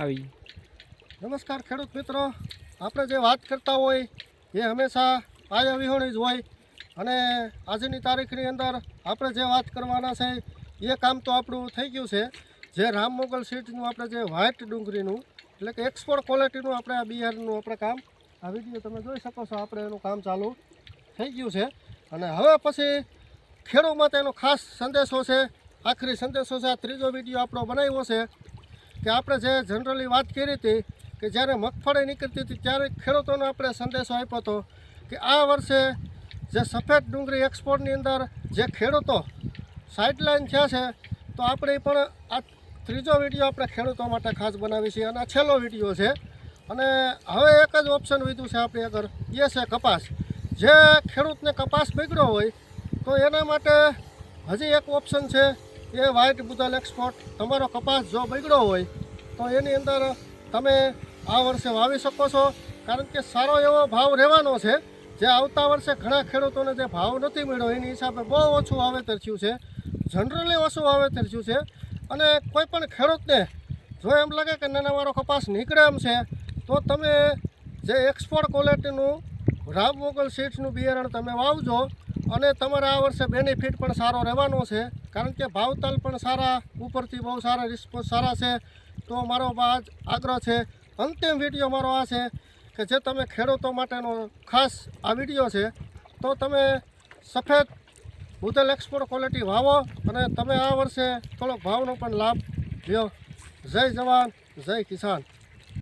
આવી. નમસ્કાર ખેડૂત મિત્રો. આપણે જે વાત કરતા હોય એ હંમેશા પાયા વિહોણી જ હોય. અને આજની તારીખની અંદર આપણે જે વાત કરવાના છે, એ કામ તો આપણું થઈ ગયું છે. જે રામ મોગલ સીટનું આપણે જે વ્હાઇટ ડુંગળીનું, એટલે કે એક્સપોર્ટ ક્વોલિટીનું આપણે આ બિહારનું આપણે કામ, આ વીડિયો તમે જોઈ શકો છો, આપણે એનું કામ ચાલુ થઈ ગયું છે. અને હવે પછી ખેડૂત માટેનો ખાસ સંદેશો છે. આખરી સંદેશો છે, આ ત્રીજો વીડિયો આપણો બનાવ્યો છે. કે આપણે જે જનરલી વાત કરી હતી કે જ્યારે મગફળી નીકળતી હતી ત્યારે ખેડૂતોનો આપણે સંદેશો આપ્યો હતો કે આ વર્ષે જે સફેદ ડુંગળી એક્સપોર્ટની અંદર જે ખેડૂતો સાઇડલાઇન થયા છે, તો આપણે પણ આ ત્રીજો વીડિયો આપણે ખેડૂતો માટે ખાસ બનાવી છીએ અને આ છેલ્લો વીડિયો છે. અને હવે એક જ ઓપ્શન વીધું છે આપણી આગળ, એ છે કપાસ. જે ખેડૂતને કપાસ બગડ્યો હોય, તો એના માટે હજી એક ઓપ્શન છે એ વ્હાઇટ બુદલ એક્સપોર્ટ તમારો કપાસ જો બગડ્યો હોય, તો એની અંદર તમે આ વર્ષે વાવી શકો છો. કારણ કે સારો એવો ભાવ રહેવાનો છે. જે આવતા વર્ષે ઘણા ખેડૂતોને જે ભાવ નથી મળ્યો, એની હિસાબે બહુ ઓછું વાવેતર થયું છે. જનરલી ઓછું વાવેતર થયું છે. અને કોઈ પણ ખેડૂતને જો એમ લાગે કે નાના મારો કપાસ નીકળે એમ છે, તો તમે જે એક્સપોર્ટ ક્વોલિટીનું રામ મોગલ સીડ્સનું બિયારણ તમે વાવજો. અને તમારે આ વર્ષે બેનિફિટ પણ સારો રહેવાનો છે. કારણ કે ભાવતાલ પણ સારા ઉપરથી બહુ સારા રિસ્પોન્સ સારા છે. તો મારો આજ આગ્રહ છે, અંતિમ વીડિયો મારો આ છે કે જે તમે ખેડૂતો માટેનો ખાસ આ વીડિયો છે, તો તમે સફેદ ભૂતલ એક્સપોર્ટ ક્વોલિટી વાવો અને તમે આ વર્ષે થોડોક ભાવનો પણ લાભ લ્યો. જય જવાન, જય કિસાન.